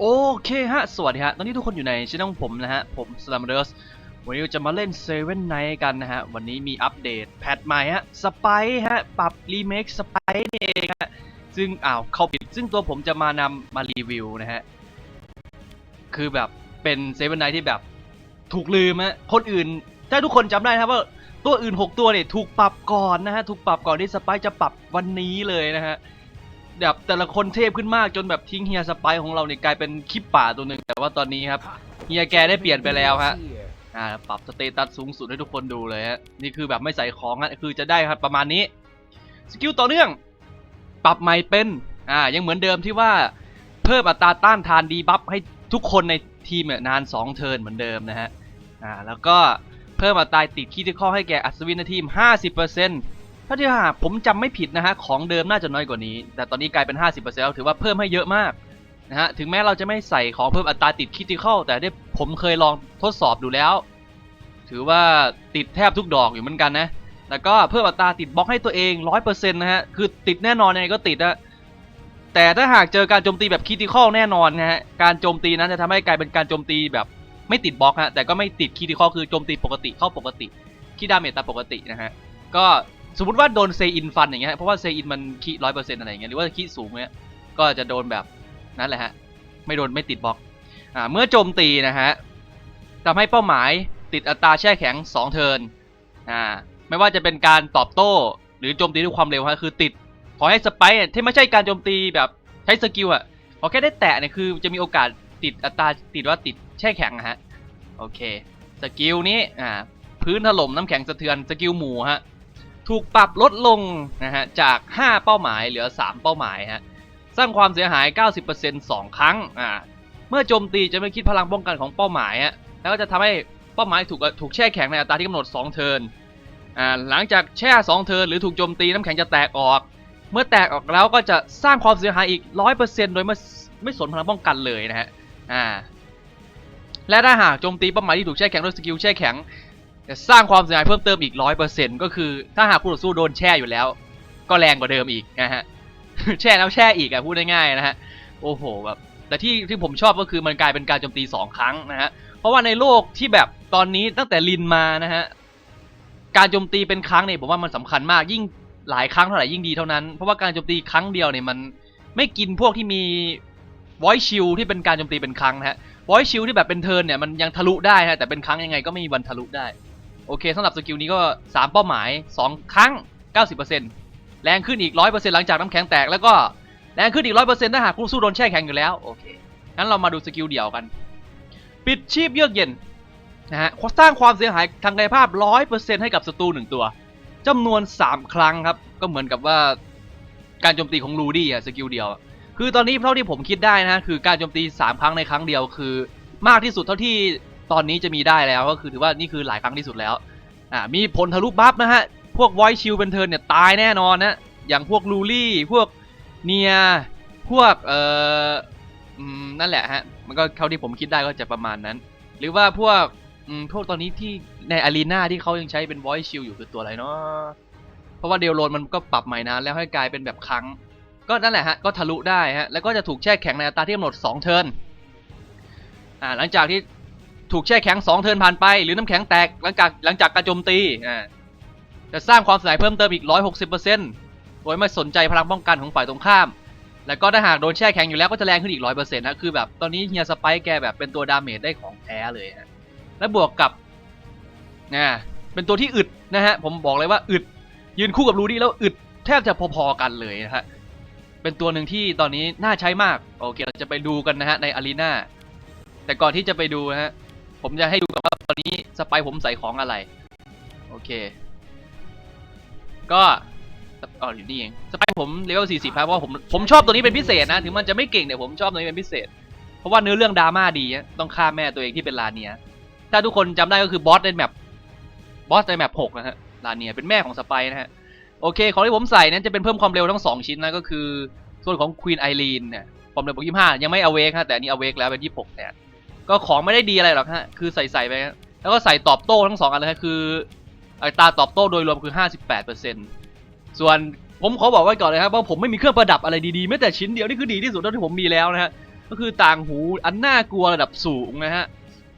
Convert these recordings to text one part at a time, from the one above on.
โอเคฮะ สวัสดีฮะ ตอนนี้ทุกคนอยู่ในช่องผมนะฮะ ผมสลัมเดอร์สวันนี้จะมาเล่นเซเว่นไนท์กันนะฮะ วันนี้มีอัปเดตแพทใหม่ฮะ สไปฮะ ปรับรีเมคสไปนี่เองฮะ ซึ่งอ้าวเข้าผิด ซึ่งตัวผมจะมานำมารีวิวนะฮะ คือแบบเป็นเซเว่นไนท์ที่แบบถูกลืมฮะ คนอื่น ถ้าทุกคนจำได้นะครับว่าตัวอื่น 6 ตัวเนี่ยถูกปรับก่อนนะฮะ ถูกปรับก่อนที่สไปจะปรับวันนี้เลยนะฮะ แบบแต่ละคนเทพขึ้นมากจนแบบทิ้งเฮียสไปของเราเนี่ยกลายเป็นคลิปป่าตัวหนึ่งแต่ว่าตอนนี้ครับเฮียแกได้เปลี่ยนไปแล้วฮะอ่าปรับสเตตัสสูงสุดให้ทุกคนดูเลยฮะนี่คือแบบไม่ใส่ของฮะคือจะได้ครับประมาณนี้สกิลต่อเนื่อง ปรับใหม่เป็นอ่ายังเหมือนเดิมที่ว่าเพิ่มอัตราต้านทานดีบัฟให้ทุกคนในทีมเนี่ยนาน 2 เทิร์นเหมือนเดิมนะฮะอ่าแล้วก็เพิ่มอัตราติดคีที่ข้อให้แก่อัศวินในทีม 50% ถ้าที่หากผมจำไม่ผิดนะฮะของเดิมน่าจะน้อยกว่านี้ แต่ตอนนี้กลายเป็น 50%แล้วถือว่าเพิ่มให้เยอะมากนะฮะถึงแม้เราจะไม่ใส่ของเพิ่มอัตราติดคิติคอลแต่ได้ผมเคยลองทดสอบดูแล้ว ถือว่าติดแทบทุกดอกอยู่เหมือนกันนะแล้วก็เพิ่มอัตราติดบล็อกให้ตัวเอง 100%นะฮะคือติดแน่นอนยังไงก็ติดนะแต่ถ้าหากเจอการโจมตีแบบคิติคอลแน่นอนนะฮะการโจมตีนั้นจะทำให้กลายเป็นการโจมตีแบบไม่ติดบล็อกฮะแต่ก็ไม่ติดคิติคอลคือโจมตีปกติเข้าปกติคิดดาเมจตามปกตินะฮะก็ สมมติว่าโดนเซอินฟันอย่างเงี้ยเพราะว่าเซอินมันคีร้อยเปอร์เซ็นต์อะไรเงี้ยหรือว่าคีสูงเงี้ยก็จะโดนแบบนั้นแหละฮะไม่โดนไม่ติดบล็อกอ่าเมื่อโจมตีนะฮะทำให้เป้าหมายติดอัตราแช่แข็ง 2 เทิร์นอ่าไม่ว่าจะเป็นการตอบโต้ หรือโจมตีด้วยความเร็วฮะคือติด ขอให้สไปร์ที่ไม่ใช่การโจมตีแบบใช้สกิลอะขอแค่ได้แตะเนี่ยคือจะมีโอกาสติดอัตราติดว่าติดแช่แข็งอะฮะโอเคสกิลนี้อ่าพื้นถล่มน้ำแข็งสะเทือนสกิลหมูฮะ ถูกปรับลดลงนะฮะจาก 5 เป้าหมายเหลือ 3 เป้าหมายฮะสร้างความเสียหาย 90% 2 ครั้งอ่าเมื่อโจมตีจะไม่คิดพลังป้องกันของเป้าหมายฮะแล้วก็จะทำให้เป้าหมายถูกถูกแช่แข็งในอัตราที่กำหนด 2 เทิร์นอ่าหลังจากแช่ 2 เทิร์นหรือถูกโจมตีน้ำแข็งจะแตกออก เมื่อแตกออกแล้วก็จะสร้างความเสียหายอีก 100%โดยไม่ไม่สนพลังป้องกันเลยนะฮะอ่าและถ้าหากโจมตีเป้าหมายที่ถูกแช่แข็งด้วยสกิลแช่แข็ง จะสร้างความเสียหายเพิ่มเติมอีกร้อยเปอร์เซ็นต์ก็คือ ถ้าหากคู่ต่อสู้โดนแช่อยู่แล้ว ก็แรงกว่าเดิมอีกนะฮะแช่แล้วแช่อีกอะพูดง่ายๆนะฮะโอ้โหแบบแต่ที่ที่ผมชอบก็คือมันกลายเป็นการโจมตีสองครั้งนะฮะเพราะว่าในโลกที่แบบตอนนี้ตั้งแต่ลินมานะฮะการโจมตีเป็นครั้งเนี่ยผมว่ามันสำคัญมากยิ่งหลายครั้งเท่าไหร่ยิ่งดีเท่านั้น เพราะว่าการโจมตีครั้งเดียวเนี่ยมันไม่กินพวกที่มี voice shield ที่เป็นการโจมตีเป็นครั้งนะฮะ voice shield ที่แบบเป็นเทิร์นเนี่ยมันยังทะลุได้ฮะแต่เป็นครั้งยังไงก็ไม่มีวันทะลุได้ โอเคสำหรับสกิลนี้ก็ 3 เป้าหมาย 2 ครั้ง 90%แรงขึ้นอีก 100%หลังจากน้ำแข็งแตกแล้วก็แรงขึ้นอีก 100%ถ้าหากคู่สู้โดนแช่แข็งอยู่แล้วโอเคงั้นเรามาดูสกิลเดี่ยวกัน ปิดชีพเยือกเย็นนะฮะสร้างความเสียหายทางกายภาพ 100%ให้กับศัตรูหนึ่งตัวจำนวน 3 ครั้งครับ ก็เหมือนกับว่าการโจมตีของลูดี้อะสกิลเดียว คือตอนนี้เท่าที่ผมคิดได้นะคือการโจมตี 3 ครั้งในครั้งเดียวคือ มากที่สุดเท่าที่ ตอนนี้จะมีได้แล้วก็คือถือว่านี่คือหลายครั้งที่สุดแล้วอ่ามีผลทะลุบัฟนะฮะ พวกไวชิลเป็นเทิร์นเนี่ยตายแน่นอนนะ อย่างพวกลูลี่ พวกเนีย พวกเอ่ออนั่นแหละฮะ มันก็เท่าที่ผมคิดได้ก็จะประมาณนั้น หรือว่าพวกพวกตอนนี้ที่ในอารีนาที่เขายังใช้เป็นไวชิลอยู่คือตัวอะไรเนาะเพราะว่าเดลโลนมันก็ปรับใหม่นะแล้วให้กลายเป็นแบบครั้ง ก็นั่นแหละฮะ ก็ทะลุได้ฮะ แล้วก็จะถูกแช่แข็งในอัตราที่กำหนด2เทิร์นอ่าหลังจากที่ ถูกแช่แข็ง2เทินผ่านไป หรือน้ำแข็งแตกหลังจากหลังจากการโจมตีอ่าจะสร้างความเสียหายเพิ่มเติมอีก 160%โดยไม่สนใจพลังป้องกันของฝ่ายตรงข้าม แล้วก็ถ้าหากโดนแช่แข็งอยู่แล้วก็จะแรงขึ้นอีก 100%นะ คือแบบตอนนี้เฮียสไปค์แกแบบเป็นตัวดาเมจได้ของแท้เลยฮะและบวกกับนะเป็นตัวที่อึดนะฮะ ผมบอกเลยว่าอึด ยืนคู่กับรูดี้แล้วอึดแทบจะพอๆกันเลยนะฮะ เป็นตัวหนึ่งที่ตอนนี้น่าใช้มาก โอเค เราจะไปดูกันนะฮะในอารีนาแต่ก่อนที่จะไปดูนะฮะ ผมจะให้ดูก่อนว่าตอนนี้สไปผมใส่ของอะไร โอเค ก็อ๋ออยู่นี่เองสไปผมเลเวล40ครับเพราะว่าผมผมชอบตัวนี้เป็นพิเศษนะ ถึงมันจะไม่เก่งแต่ผมชอบตัวนี้เป็นพิเศษ เพราะว่าเนื้อเรื่องดราม่าดีนะต้องฆ่าแม่ตัวเองที่เป็นลาเนีย ถ้าทุกคนจำได้ก็คือบอสในแมปบอสในแมป6นะฮะลาเนียเป็นแม่ของสไปนะฮะโอเค ของที่ผมใส่นั้นจะเป็นเพิ่มความเร็วทั้ง 2 ชิ้นนะก็คือ ส่วนของควีนไอรีนเนี่ยความเร็วบวก25 ยังไม่อเวกฮะแต่อันนี้อเวกแล้วเป็น 26แทน ก็ของไม่ได้ดีอะไรหรอกฮะ คือใส่ใส่ไปฮะแล้วก็ใส่ตอบโต้ทั้งสองอันเลยฮะคืออัตราตอบโต้โดยรวมคือ 58%ส่วนผมขอบอกไว้ก่อนเลยครับว่าผมไม่มีเครื่องประดับอะไรดีๆแม้แต่ชิ้นเดียวนี่คือดีที่สุดเท่าที่ผมมีแล้วนะฮะก็คือต่างหูอันน่ากลัวระดับสูงนะฮะ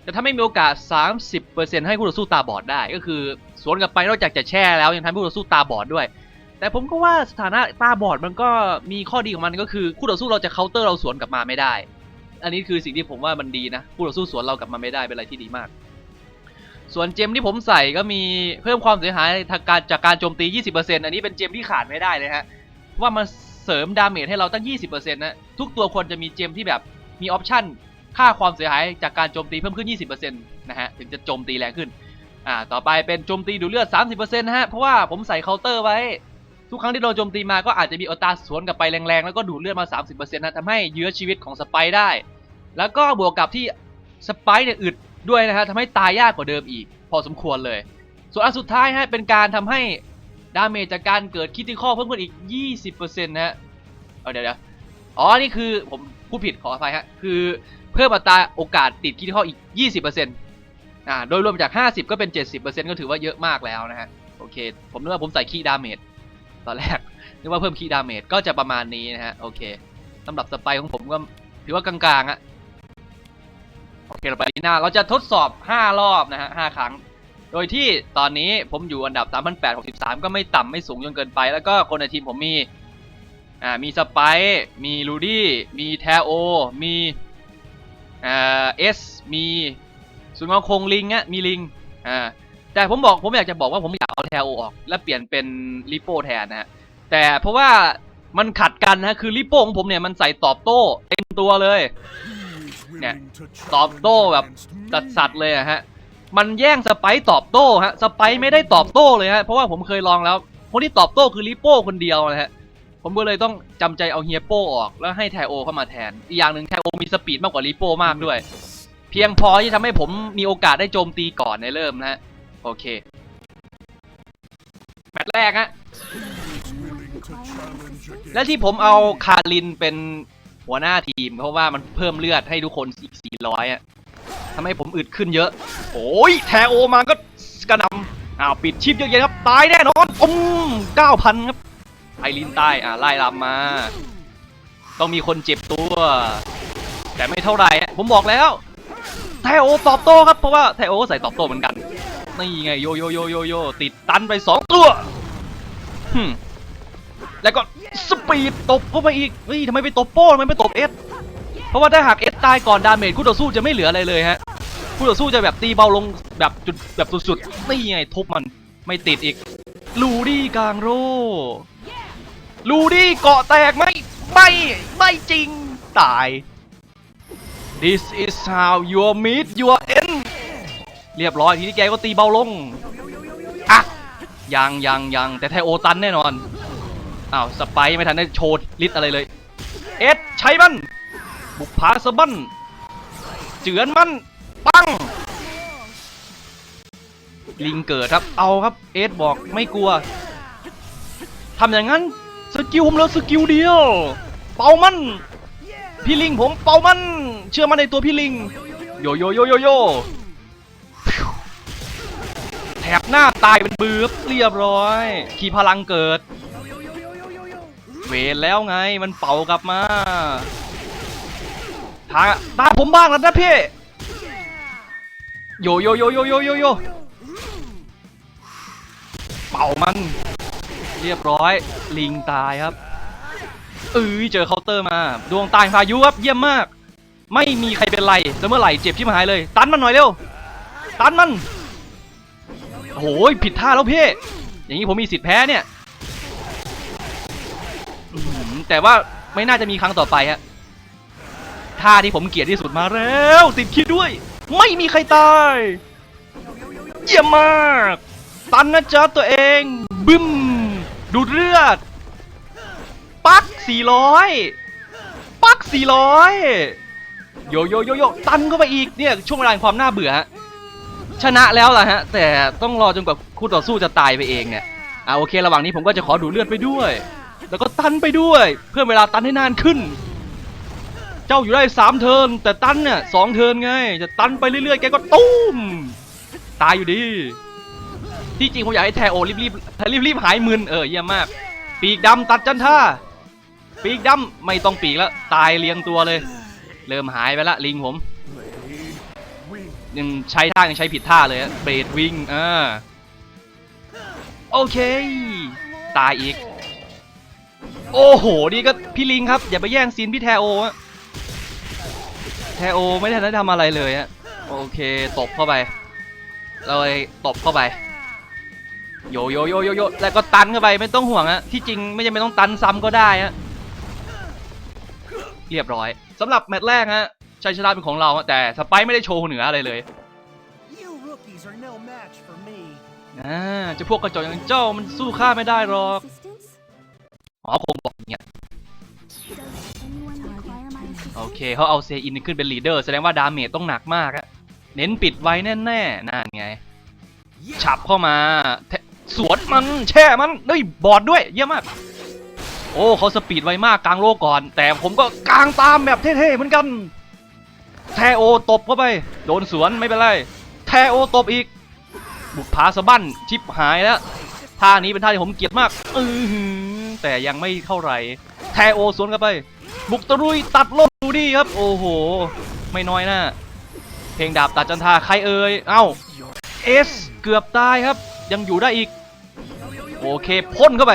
แต่ถ้าไม่มีโอกาส 30%ให้คู่ต่อสู้ตาบอดได้ ก็คือสวนกลับไปนอกจากจะแช่แล้วยังทำให้คู่ต่อสู้ตาบอดด้วย แต่ผมก็ว่าสถานะตาบอดมันก็มีข้อดีของมันก็คือคู่ต่อสู้เราจะเคาน์เตอร์เราสวนกลับมาไม่ได้ อันนี้คือสิ่งที่ผมว่ามันดีนะคู่ต่อสู้สวนเรากลับมาไม่ได้เป็นอะไรที่ดีมาก ส่วนเจมที่ผมใส่ก็มีเพิ่มความเสียหายทางการจากการโจมตี 20%อันนี้เป็นเจมที่ขาดไม่ได้เลยฮะว่ามันเสริมดาเมจให้เราตั้ง 20%นะทุกตัวควรจะมีเจมที่แบบมีออปชั่นค่าความเสียหายจากการโจมตีเพิ่มขึ้น 20%นะฮะถึงจะโจมตีแรงขึ้นอ่าต่อไปเป็นโจมตีดูดเลือด 30%นะฮะเพราะว่าผมใส่เคาน์เตอร์ไว้ทุกครั้งที่เราโจมตีมาก็อาจจะมีอัตราสวนกลับไปแรงๆ แล้วก็ดูดเลือดมา 30%นะทำให้ยื้อชีวิตของสไปได้ แล้วก็บวกกับที่สไปร์เนี่ยอึดด้วยนะฮะทำให้ตายยากกว่าเดิมอีก พอสมควรเลย ส่วนอันสุดท้ายฮะเป็นการทำให้ดาเมจจากการเกิดคิติคอเพิ่มขึ้นอีก 20%นะฮะเอาเดี๋ยวเดี๋ยวอ๋อ นี่คือผมพูดผิดขออภัยฮะ คือเพิ่มอัตราโอกาสติดคิติคออีก 20%อ่า โดยรวมจาก 50 ก็เป็น 70%ก็ถือว่าเยอะมากแล้วนะฮะ โอเค ผมนึกว่าผมใส่คีดาเมจตอนแรก นึกว่าเพิ่มคีดาเมจก็จะประมาณนี้นะฮะ โอเคสำหรับสไปร์ของผมก็ถือว่ากลางๆอะ โอเคเราไปลีน่าเราจะทดสอบ 5 รอบนะฮะ5ครั้ง โดยที่ตอนนี้ผมอยู่อันดับ 3,863 ก็ไม่ต่ำไม่สูงจนเกินไป แล้วก็คนในทีมผมมีอ่ามีสไปร์มีลูดี้มีแทโอ มีอ่าเอสมีสุนทรคงลิงอะมีลิงอ่าแต่ผมบอกผมอยากจะบอกว่าผมอยากเอาแทโอออก แล้วเปลี่ยนเป็นลิโป้แทนนะฮะแต่เพราะว่ามันขัดกันนะคือลิโป้ของผมเนี่ยมันใส่ตอบโต้เต็มตัวเลย เนี่ยตอบโต้แบบจัดสัตว์เลยอะฮะมันแย่งสไปร์ตอบโต้ฮะสไปร์ไม่ได้ตอบโต้เลยฮะเพราะว่าผมเคยลองแล้ว คนที่ตอบโต้คือลิโป้คนเดียวนะฮะผมก็เลยต้องจำใจเอาเฮียโป้ออกแล้วให้แทโอเข้ามาแทน อีกอย่างหนึ่งแทโอมีสปีดมากกว่าลิโป้มากด้วย เพียงพอที่ทำให้ผมมีโอกาสได้โจมตีก่อนในเริ่มนะฮะโอเคแมตช์แรกฮะและที่ผมเอาคารินเป็น หัวหน้าทีมเพราะว่ามันเพิ่มเลือดให้ทุกคนอีก400อะทำให้ผมอึดขึ้นเยอะ โอ้ยแทโอมาก็กระนำอ้าวปิดชิปเยอะแยะครับ ตายแน่นอนอืม9,000ครับไอรินใต้อ่าไล่ลำมา ต้องมีคนเจ็บตัว แต่ไม่เท่าไหร่ผมบอกแล้ว แทโอตอบโต้ครับเพราะว่าแทโอก็ใส่ตอบโต้เหมือนกัน นี่ไงโยโยโยโยโยติดตันไปสองตัวหึม แล้วก็สปีดตบเข้าไปอีกเฮ้ยทำไมไปตบโป้ทำไมไม่ตบเอสเพราะว่าถ้าหากเอสตายก่อนดาเมจคู่ต่อสู้จะไม่เหลืออะไรเลยฮะคู่ต่อสู้จะแบบตีเบาลงแบบจุดแบบสุดๆนี่ไงทุบมันไม่ติดอีก ลูดี้กลางโร่ลูดี้เกาะแตกไหมไม่ไม่จริงตาย This is how you meet your end เรียบร้อยทีนี้แกก็ตีเบาลง อะ ยังยังยังแต่ไทโอตันแน่นอน อ้าวสไปร์ไม่ทันได้โชว์ลิสอะไรเลย เอ็ดใช้มัน บุกผาสบั้นเจือนมัน ปัง ลิงเกิดครับ เอาครับ เอ็ดบอกไม่กลัว ทำอย่างนั้น สกิลผมเหลือสกิลเดียว เป่ามัน พี่ลิงผมเป่ามัน เชื่อมันในตัวพี่ลิง โยโยโยโยโยแถบหน้าตายเป็นบืบเรียบร้อย ขี่พลังเกิด เวรแล้วไงมันเป่ากลับมาทางตาผมบ้างแล้วนะพี่โยโยโยโยโยโยโยเป่ามัน เรียบร้อยลิงตายครับเอ้ยเจอเคาน์เตอร์มา ดวงตายพายุครับเยี่ยมมาก ไม่มีใครเป็นไรแต่เมื่อไหร่เจ็บชิบหายเลย ตันมันหน่อยเร็ว ตันมันโอ้โหผิดท่าแล้วพี่อย่างนี้ผมมีสิทธิ์แพ้เนี่ย แต่ว่าไม่น่าจะมีครั้งต่อไปฮะท่าที่ผมเกลียดที่สุดมาแล้วติดคิดด้วย ไม่มีใครตาย เยี่ยมมาก ตันนะจ๊ะตัวเอง บึ้ม ดูดเลือด ปัก 400 ปัก 400 โยโยโยโยตันเข้าไปอีกเนี่ยช่วงเวลาความน่าเบื่อ ชนะแล้วล่ะฮะ แต่ต้องรอจนกว่าคู่ต่อสู้จะตายไปเองเนี่ยอ่าโอเค ระหว่างนี้ผมก็จะขอดูดเลือดไปด้วย แล้วก็ตันไปด้วย เพื่อเวลาตันให้นานขึ้น เจ้าอยู่ได้สามเทินแต่ตันเนี่ยสองเทินไง จะตันไปเรื่อยๆแกก็ตุ้มตายอยู่ดี ที่จริงผมอยากให้แทโอรีบๆรีบๆหายมึนเออเยี่ยมมาก ปีกดำตัดจันท่าปีกดำไม่ต้องปีกแล้วตายเรียงตัวเลย เริ่มหายไปละลิงผมยังใช้ท่ายังใช้ผิดท่าเลยเบรดวิงอ่าโอเค ตายอีก โอ้โหนี่ก็พี่ลิงครับ อย่าไปแย่งซีนพี่แทโออะแทโอไม่ได้ทำอะไรเลยอะโอเคตบเข้าไปเลยตบเข้าไป โยโยโยโยโยแล้วก็ตันเข้าไปไม่ต้องห่วงอะที่จริงไม่จำเป็นต้องตันซ้ำก็ได้อะเรียบร้อยสำหรับแมตช์แรกฮะชัยชนะเป็นของเราฮะแต่สไปซ์ไม่ได้โชว์เหนืออะไรเลย You rookies are no match for me. อ่าเจะพวกกระจอกอย่างเจ้ามันสู้ข้าไม่ได้หรอก Assistance? อ๋อคงบอกอย่างเงี้ย Does anyone require my assistance? โอเคเขาเอาเซอินขึ้นเป็นลีดเดอร์แสดงว่าดาเมจต้องหนักมากอะเน้นปิดไว้แน่ๆนั่นไงฉับเข้ามาแทสวนมันแช่มันเฮ้ยบอดด้วยเยี่ยมมาก โอ้เขาสปีดไวมากกลางโลกก่อน แต่ผมก็กลางตามแบบเท่ๆเหมือนกัน แทโอตบเข้าไป โดนสวนไม่เป็นไร แทโอตบอีก บุกผาสะบั้นชิปหายแล้วท่านี้เป็นท่าที่ผมเกลียดมาก อือหือ แต่ยังไม่เท่าไหร่ แทโอสวนเข้าไป บุกตะรุยตัดลกดูดิครับ โอ้โห ไม่น้อยนะเพลงดาบตัดจันทาใครเอ่ย เอ้าเอสเกือบตายครับ ยังอยู่ได้อีก โอเคพ่นเข้าไป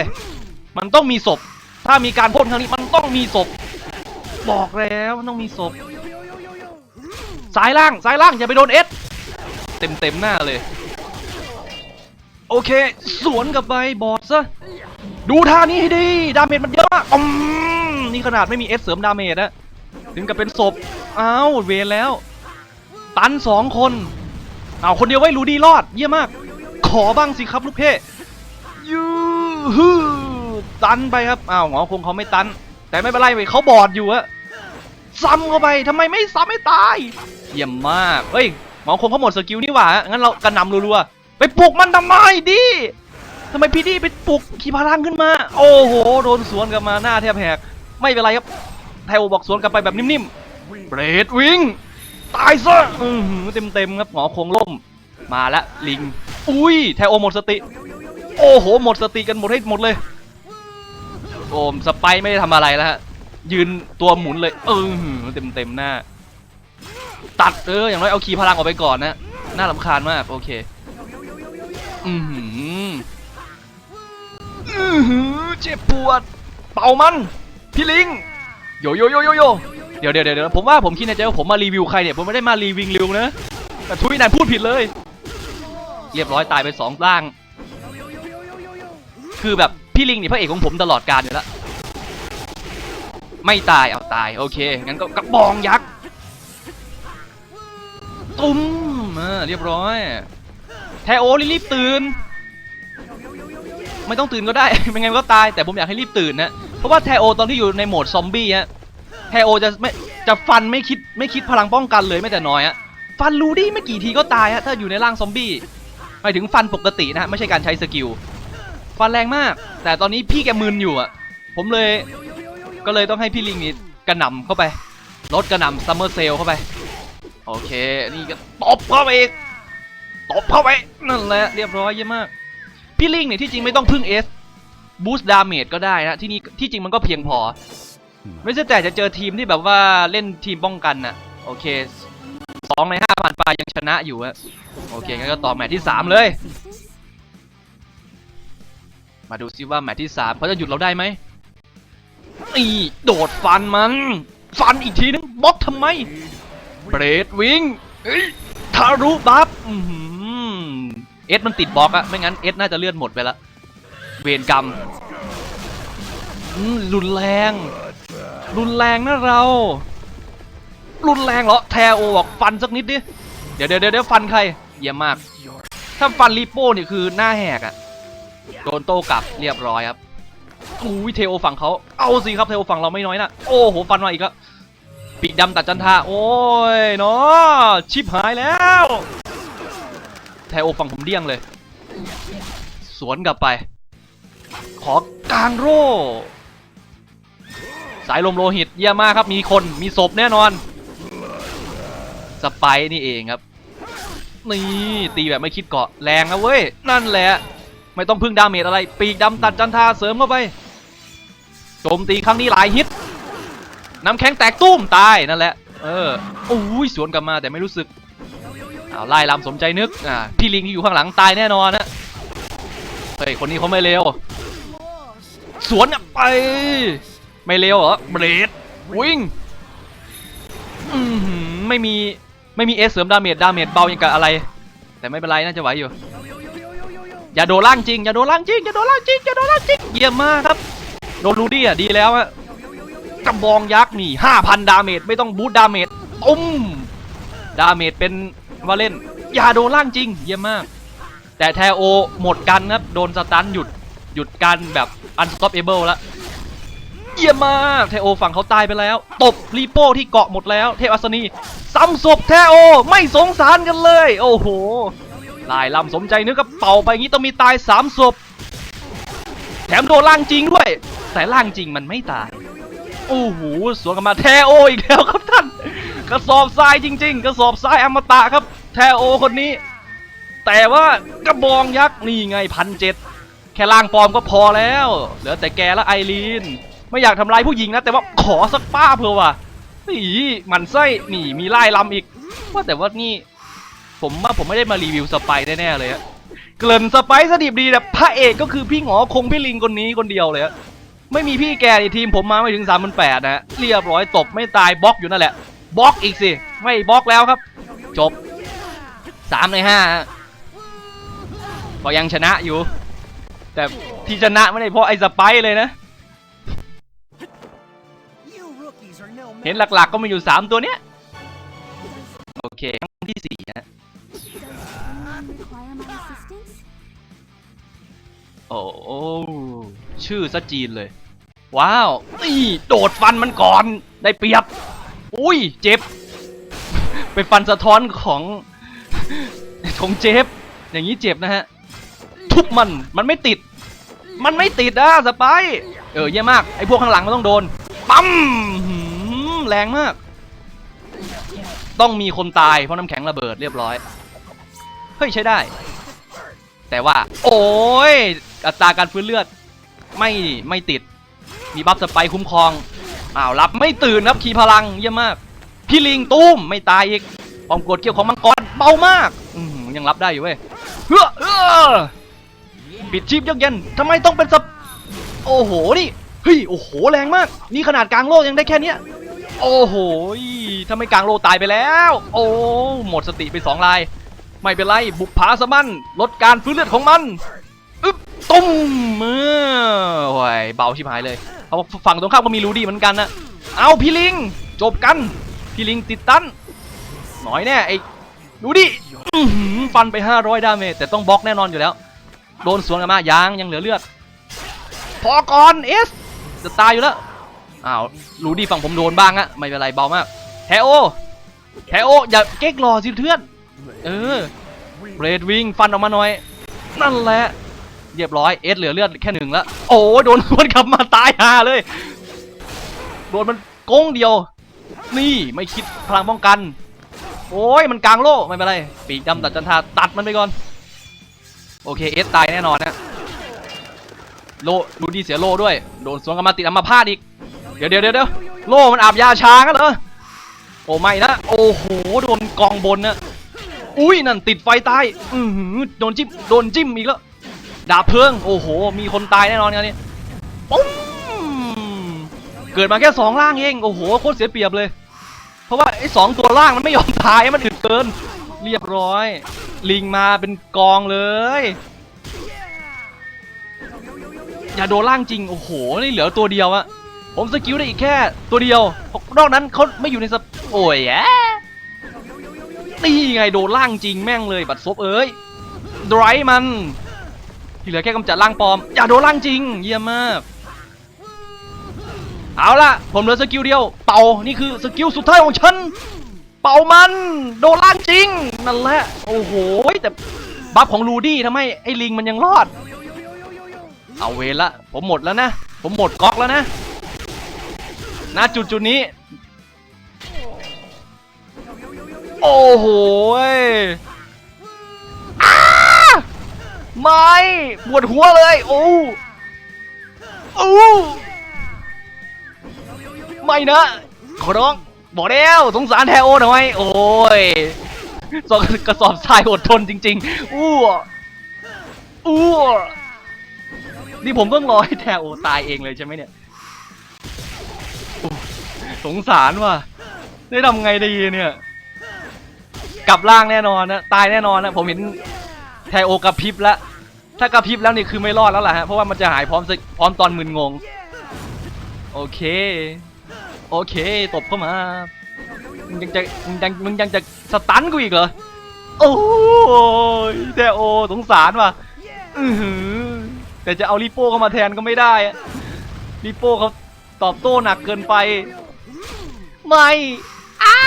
มันต้องมีศพ ถ้ามีการพ่นครั้งนี้มันต้องมีศพ บอกแล้วมันต้องมีศพสายล่างสายล่างอย่าไปโดนเอสเต็มเต็มหน้าเลย โอเค สวนกับไปบอดซะ ดูท่านี้ให้ดี ดาเมจมันเยอะมากอืมนี่ขนาดไม่มีเอสเสริมดาเมจนะถึงกับเป็นศพอ้าวเวรแล้ว ตันสองคนเอาคนเดียวไว้รู้ดีรอด เยี่ยมมาก ขอบ้างสิครับลูกเพ่ยูฮูตันไปครับอ้าวหงอคงเขาไม่ตัน แต่ไม่เป็นไรเว้ยเขาบอดอยู่อะซ้ำเข้าไปทำไมไม่ซ้ำให้ตาย เยี่ยมมากเฮ้ยหมอคงเขาหมดสกิลนี่หว่างั้นเรากระหนำรัวๆไปปลุกมันทำไมดิ ทำไมพี่ดีไปปลุกขี่พลังขึ้นมา โอ้โห โดนสวนกลับมาหน้าแทบแหก ไม่เป็นไรครับไทโอบอกสวนกลับไปแบบนิ่มๆเบรดวิงตายซะอืเต็มๆครับหงอคงล่ม มาละลิง อุ้ยแทโอหมดสติ โอ้โห หมดสติกันหมดให้หมดเลย โอมสไปร์ไม่ได้ทำอะไรแล้วฮะ ยืนตัวหมุนเลย เออหือเต็มๆหน้า ตัดเอออย่างน้อยเอาคีย์พลังออกไปก่อนนะ น่าลำคาญมาก โอเค อือหื ออือหือเจ็บปวด เป่ามัน พี่ลิง โยโยโยโยโยเดี๋ยวเดี๋ยวเดี๋ยวผมว่าผมคิดในใจว่าผมมารีวิวใครเนี่ย ผมไม่ได้มารีวิวริวนะ แต่ทุยนายพูดผิดเลย เรียบร้อยตายไปสองร่าง คือแบบพี่ลิงนี่พระเอกของผมตลอดกาลอยู่แล้ว ไม่ตายเอาตายโอเค งั้นก็กระบองยักษ์ ตุ้มเรียบร้อย แทโอรีบตื่น ไม่ต้องตื่นก็ได้ ไม่งั้นก็ตายแต่ผมอยากให้รีบตื่นนะเพราะว่าแทโอตอนที่อยู่ในโหมดซอมบี้ฮะแทโอจะไม่จะฟันไม่คิดไม่คิดพลังป้องกันเลยไม่แต่น้อยอะฟันรูดี้ไม่กี่ทีก็ตายฮะถ้าอยู่ในร่างซอมบี้หมายถึงฟันปกตินะฮะไม่ใช่การใช้สกิลฟันแรงมาก แต่ตอนนี้พี่แกมึนอยู่อะผมเลยก็เลยต้องให้พี่ลิงนี่กระหน่ำเข้าไปลดกระหน่ำซัมเมอร์เซลเข้าไปโอเคนี่ก็ตบเข้าไปอีกตบเข้าไปนั่นแหละเรียบร้อยเยี่ยมมาก พี่ลิงเนี่ยที่จริงไม่ต้องพึ่งเอสบูสต์ดาเมจก็ได้นะที่นี่ที่จริงมันก็เพียงพอ ไม่ใช่แต่จะเจอทีมที่แบบว่าเล่นทีมป้องกันน่ะโอเคสองในห้าผ่านไปยังชนะอยู่อะโอเคงั้นก็ต่อแมตช์ที่สามเลย Assistance? มาดูซิว่าแมตช์ที่สามเขาจะหยุดเราได้ไหมอีโดดฟันมัน ฟันอีกทีนึงบล็อกทำไมเบรดวิงเอ้ยทารุบัฟอื้อหือ เอสมันติดบล็อกอะไม่งั้นเอสน่าจะเลื่อนหมดไปละ เวรกรรมรุนแรง รุนแรงนะเรา รุนแรงเหรอ แทโอบอกฟันสักนิดดิ เดี๋ยวเดี๋ยวเดี๋ยวฟันใคร เยี่ยมมาก ถ้าฟันริโป้เนี่ยคือหน้าแหกอะโดนโต้กลับเรียบร้อยครับอุ้ยเทโอฝั่งเขาเอาสิครับเทโอฝั่งเราไม่น้อยนะโอ้โหฟันมาอีกแล้วปีกดำตัดจันทาโอ้ยเนาะชิบหายแล้ว เทโอฝั่งผมเดี้ยงเลย สวนกลับไป ขอกลางโร่ สายลมโลหิตเยี่ยมมากครับ มีคนมีศพแน่นอน สไปนี่เองครับ นี่ตีแบบไม่คิดเกาะแรงนะเว้ย นั่นแหละ ไม่ต้องพึ่งดาเมจอะไร ปีกดำตัดจันทาเสริมเข้าไป โจมตีครั้งนี้หลายฮิตน้ำแข็งแตกตุ้มตายนั่นแหละ เออ โอ้ยสวนกลับมาแต่ไม่รู้สึก เอาไล่ลำสมใจนึกอ่าพี่ลิงที่อยู่ข้างหลังตายแน่นอนนะเฮ้ยคนนี้เขาไม่เร็ว สวนไป ไม่เร็วเหรอเบรดวิ่งไม่มีไม่มีเอสเสริมดาเมจดาเมจเบาอย่างกับอะไร แต่ไม่เป็นไรน่าจะไหวอยู่ อย่าโดนล่างจริง อย่าโดนล่างจริงอย่าโดนล่างจริงอย่าโดนล่างจริงเยี่ยมมากครับโดนรูดี้อะดีแล้วอะกระบองยักษ์นี่5,000ดาเมจไม่ต้องบูทดาเมจตุ้มดาเมจเป็น ว่าเล่นอย่าโดนล่างจริง เยี่ยมมาก แต่แทโอหมดกันครับ โดนสตันหยุดหยุดกันแบบ unstoppable แล้วเยี่ยมมากเทโอฝั่งเขาตายไปแล้ว ตบรีโป้ที่เกาะหมดแล้ว เทพอัศนีซ้ำศพเทโอไม่สงสารกันเลย โอ้โหลายลำสมใจนึกกับเป่าไปงี้ต้องมีตายสามศพแถมโดนล่างจริงด้วย แต่ล่างจริงมันไม่ตาย โอ้โหสวนกันมาเทโออีกแล้วครับท่าน กระสอบทรายจริง ๆ กระสอบทรายอมตะครับ เทโอคนนี้ แต่ว่ากระบองยักษ์นี่ไงพันเจ็ดแค่ล่างปลอมก็พอแล้ว เหลือแต่แกและไอรีน ไม่อยากทำร้ายผู้หญิงนะ แต่ว่าขอสักป้าเพื่อว่ะอีหมันไส้หนีมีไล่ลำอีก ว่าแต่ว่านี่ ผมว่าผมไม่ได้มารีวิวสไปแน่ๆเลยอะเกริ่นสไปซ์สดิบดีแต่พระเอกก็คือพี่หงอคงพี่ลิงคนนี้คนเดียวเลยอะไม่มีพี่แกในทีมผมมาไม่ถึง3ามพันแปดนะฮะเรียบร้อยตบไม่ตายบล็อกอยู่นั่นแหละบล็อกอีกสิ ไม่บล็อกแล้วครับ จบ สามในห้าก็ยังชนะอยู่ แต่ที่ชนะไม่ได้เพราะไอ้สไปเลยนะ เห็นหลักๆก็มีอยู่3ตัวเนี้ย โอเคครั้งที่สี่นะโอ้โอชื่อซะจีนเลย ว้าวนี่โดดฟันมันก่อน ได้เปรียบ อุ้ย เจ็บเป็นฟันสะท้อนของ ของเจ็บ อย่างนี้เจ็บนะฮะ ทุบมัน มันไม่ติด มันไม่ติดอะสไป เออเยี่ยมาก ไอ้พวกข้างหลังมันต้องโดน ปั๊มแรงมาก ต้องมีคนตายเพราะน้ำแข็งระเบิดเรียบร้อย เฮ้ยใช้ได้ แต่ว่า โอ้ย อัตราการฟื้นเลือด ไม่ไม่ติด มีบัฟสไปคุ้มครองอ้าวรับไม่ตื่นครับ ขีพลังเยี่ยมมาก พี่ลิงตุ้มไม่ตายอีกปอมกดเกี่ยวของมังกร เบามากอืมยังรับได้อยู่เว้ยเฮ้อเออปิดชีพยกเย็นทำไมต้องเป็นสโอ้โหนี่เฮ้ยโอ้โหแรงมาก นี่ขนาดกลางโลกยังได้แค่นี้โอ้โหถ้าไม่กลางโลตายไปแล้ว โอ้หมดสติไปสองลาย ไม่เป็นไรบุปผาสมันลดการฟื้นเลือดของมันอึ๊บตุ้มเมื่อโอ้ยเบาชิบหายเลยเอาฝั่งตรงข้ามก็มีรูดีเหมือนกันนะเอาพี่ลิงจบกันพี่ลิงติดตันหน่อยแน่ไอ้ ดูดิอื้อหือฟันไป 500 ดาเมจแต่ต้องบล็อกแน่นอนอยู่แล้ว โดนสวนกลันมายางยังเหลือเลือด พอก่อนเอสจะตายอยู่แล้ว อ้าวรู้ดีฝั่งผมโดนบ้างอะไม่เป็นไรเบามากแทโอแทโออย่าเก๊กรอสิเพื่อน เออเรดวิงฟันออกมาหน่อย นั่นแหละ เรียบร้อยเอสเหลือเลือดแค่หนึ่งแล้ว โอ้โดนสวนกลับมาตายหาเลย โดนมันโก้งเดียว นี่ไม่คิดพลังป้องกัน โอ้ยมันกลางโล่ไม่เป็นไรปีกดำตัดจันทาตัดมันไปก่อน โอเคเอสตายแน่นอนนะโลดูดีเสียโลด้วยโดนสวนกลับมาติดอัมพาตอีกเดี๋ยวเดี๋ยวเดี๋ยวโลมันอาบยาช้ากันเหรอโอ้ไม่นะโอ้โหโดนกองบนนะอุ้ยนั่นติดไฟตายอือหือโดนจิ้มโดนจิ้มอีกแล้วดาบเพลิงโอ้โห มีคนตายแน่นอนกันนี่ปุ้มเกิดมาแค่สองล่างเองโอ้โหโคตรเสียเปรียบเลย เพราะว่าไอ้สองตัวล่างมันไม่ยอมตายมันถึกเกิน เรียบร้อย ลิงมาเป็นกองเลย อย่าโดนล่างจริง โอ้โห นี่เหลือตัวเดียวอะผมสกิลได้อีกแค่ตัวเดียวนอกนั้นเขาไม่อยู่ในสปโอ้ยแอะนี่ไงโดนล่างจริงแม่งเลยบัดซบเอ้ยดรายมันที่เหลือแค่กำจัดล่างปลอม อย่าโดนล่างจริง เยี่ยมมาก เอาล่ะ ผมเหลือสกิลเดียว เป่า นี่คือสกิลสุดท้ายของฉัน เป่ามัน โดนล่างจริง นั่นแหละ โอ้โห แต่บัฟของลูดี้ทำให้ไอ้ลิงมันยังรอด เอาเวละ ผมหมดแล้วนะ ผมหมดก๊อกแล้วนะณจุดจุดนี้ โอ้โหไม่ปวดหัวเลย โอ้ โอ้ ไม่นะขอร้อง บอกแล้วสงสารแทโอหน่อย โอ้ยสอบกระสอบทรายอดทนจริง ๆ อู้อู้นี่ผมต้องรอให้แทโอตายเองเลยใช่ไหมเนี่ย สงสารว่ะ ได้ทำไงดีเนี่ย กลับล่างแน่นอนนะ ตายแน่นอนนะ ผมเห็นแทโอกระพริบแล้ว ถ้ากระพริบแล้วนี่คือไม่รอดแล้วล่ะฮะ เพราะว่ามันจะหายพร้อมพร้อมตอนมึนงง โอเค โอเค ตบเข้ามา มึงยังจะมึงยังมึงยังจะสตันกูอีกเหรอ โอ้ยแต่โอสงสารว่ะอือหือแต่จะเอาลิโป้เข้ามาแทนก็ไม่ได้อะลิโป้เขาตอบโต้หนักเกินไป ไม่อ้า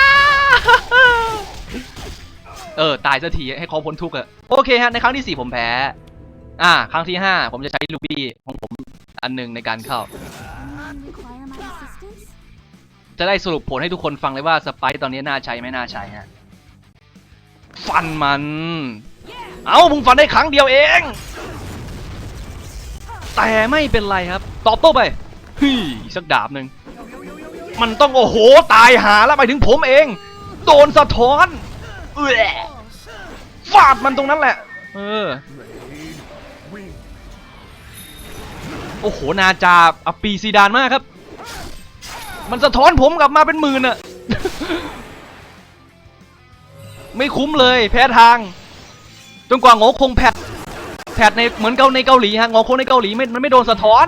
เออ ตายสักทีให้เขาพ้นทุกข์อะโอเคฮะ ในครั้งที่สี่ผมแพ้ อ่า ครั้งที่ห้าผมจะใช้ลูบี้ของผมอันหนึ่งในการเข้า require my assistance? จะได้สรุปผลให้ทุกคนฟังเลยว่าสไปซ์ตอนนี้น่าใช้ไม่น่าใช้ฮะ ฟันมัน เอ้า มึงฟันได้ครั้งเดียวเอง แต่ไม่เป็นไรครับ ตอบโต้ไปฮ้ยอีกสักดาบหนึ่ง มันต้องโอ้โห ตายหาแล้วไปถึงผมเอง โดนสะท้อนเออฟาดมันตรงนั้นแหละ เออ โอ้โห นาจาอัปปีซีดานมากครับ มันสะท้อนผมกลับมาเป็นหมื่นอะไม่คุ้มเลยแพ้ทาง จนกว่าโงคงแพทแพทในเหมือนเกาในเกาหลีฮะโงคงในเกาหลีไม่มันไม่โดนสะท้อน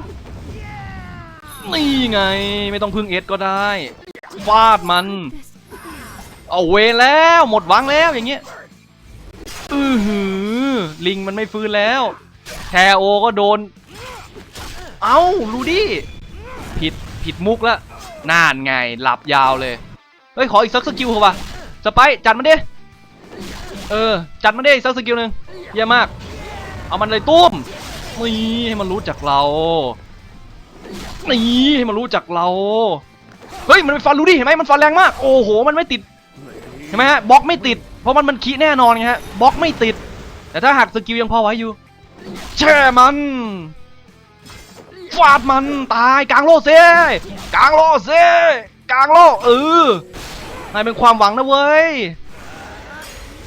นี่ไง ไม่ต้องพึ่งเอสก็ได้ฟาดมัน เอาเวแล้วหมดหวังแล้วอย่างเงี้ยอือหือลิงมันไม่ฟื้นแล้วแทโอก็โดน เอ้าลูดี้ผิดผิดมุกล้วน่านไงหลับยาวเลย เฮ้ย ขออีกสักสกิลเถอะวะสไปซ์จัดมันดิเออ จัดมันดิอีกสักสกิลหนึ่งเยี่ยมมาก เอามันเลยตุ้มนี่ให้มันรู้จักเรานี่ให้มันรู้จักเรา เฮ้ย มันไปฟันรู้ดิเห็นไหมมันฟันแรงมาก โอ้โห มันไม่ติด เห็นไหมฮะ บล็อกไม่ติด เพราะมันมันคีแน่นอนไงฮะ บล็อกไม่ติด แต่ถ้าหักสกิลยังพอไหวอยู่แช่มัน ฟาดมันตายกลางโลกเซกลางโลกเซกลางโลกเออนายเป็นความหวังนะเว้ย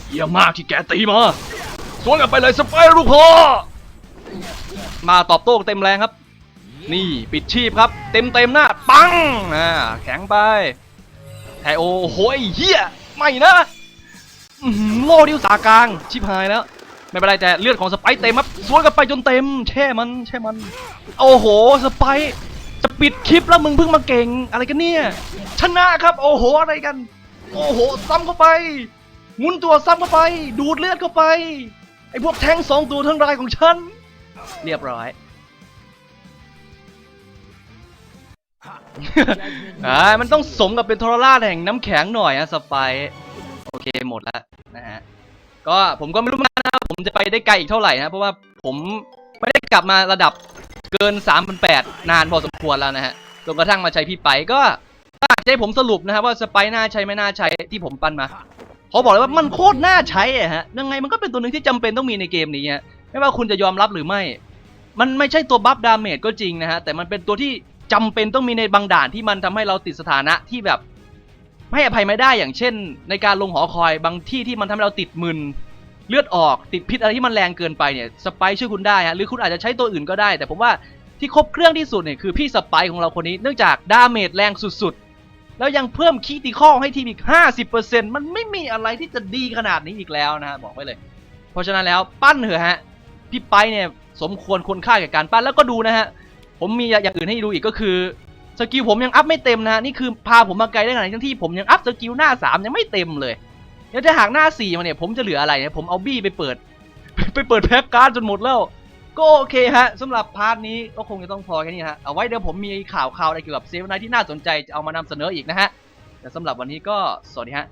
เยี่ยมมากที่แกตีมาสวนกลับไปเลยสไปร์ลูกพ่อมาตอบโต้เต็มแรงครับ นี่ปิดชีพครับ เต็มเต็มๆหน้าปังอ่าแข็งไปไทโอโหยเฮียไม่นะอื้อหือโล่ดิวสากลางชิบหายแล้ว ไม่เป็นไรแต่เลือดของสไปร์เต็มครับสวนกลับไปจนเต็ม แช่มันแช่มัน โอ้โหสไปร์จะปิดคลิปแล้วมึงเพิ่งมาเก่งอะไรกันเนี่ย ชนะครับ โอ้โหอะไรกัน โอ้โหซ้ำเข้าไปหมุนตัวซ้ำเข้าไป ดูดเลือดเข้าไปไอ้พวกแทงสองตัวทั้งรายของฉัน เรียบร้อยอ่ามันต้องสมกับเป็นทรราชแห่งน้ำแข็งหน่อยนะสไปร์โอเคหมดแล้วนะฮะ ก็ผมก็ไม่รู้นะผมจะไปได้ไกลอีกเท่าไหร่นะ เพราะว่าผมไม่ได้กลับมาระดับเกิน3 0 0 8นานพอสมควรแล้วนะฮะจนกระทั่งมาใช้พี่ไปก็ถ้าให้ผมสรุปนะครับว่าสไปน่าใช้ไม่น่าใช้ที่ผมปั้นมาเขาบอกเลยว่ามันโคตรน่าใช้อะฮะยังไงมันก็เป็นตัวหนึ่งที่จำเป็นต้องมีในเกมนี้ฮะไม่ว่าคุณจะยอมรับหรือไม่ มันไม่ใช่ตัวบัฟดาเมจก็จริงนะฮะแต่มันเป็นตัวที่จำเป็นต้องมีในบางด่านที่มันทำให้เราติดสถานะที่แบบ ให้อภัยไม่ได้อย่างเช่น ในการลงหอคอยบางที่ที่มันทำให้เราติดมึนเลือดออกติดพิษอะไรที่มันแรงเกินไปเนี่ยสไปช่วยคุณได้ฮะหรือคุณอาจจะใช้ตัวอื่นก็ได้ แต่ผมว่าที่ครบเครื่องที่สุดเนี่ยคือพี่สไปของเราคนนี้เนื่องจากดาเมจแรงสุดๆ แล้วยังเพิ่มคีติคอให้ทีมอีก 50%มันไม่มีอะไรที่จะดีขนาดนี้อีกแล้วนะฮะบอกไว้เลย เพราะฉะนั้นแล้วปั้นเถอะฮะพี่ไปเนี่ยสมควรควรค่าแก่การปั้นแล้วก็ดูนะฮะผมมีอย่างอื่นให้ดูอีกก็คือ สกิลผมยังอัพไม่เต็มนะฮะนี่คือพาผมมาไกลได้ขนาดนี้ทั้งที่ผมยังอัพสกิลหน้าสามยังไม่เต็มเลยเดี๋ยวถ้าหากหน้าสี่มาเนี่ยผมจะเหลืออะไรเนี่ยผมเอาบี้ไปเปิด ไปเปิดแพ็กการ์ดจนหมดแล้ว ก็โอเคฮะสำหรับพาร์ทนี้ก็คงจะต้องพอแค่นี้ฮะเอาไว้เดี๋ยวผมมีข่าวข่าวอะไรเกี่ยวกับเซฟไนที่น่าสนใจจะเอามานำเสนออีกนะฮะแต่สำหรับวันนี้ก็สวัสดีฮะ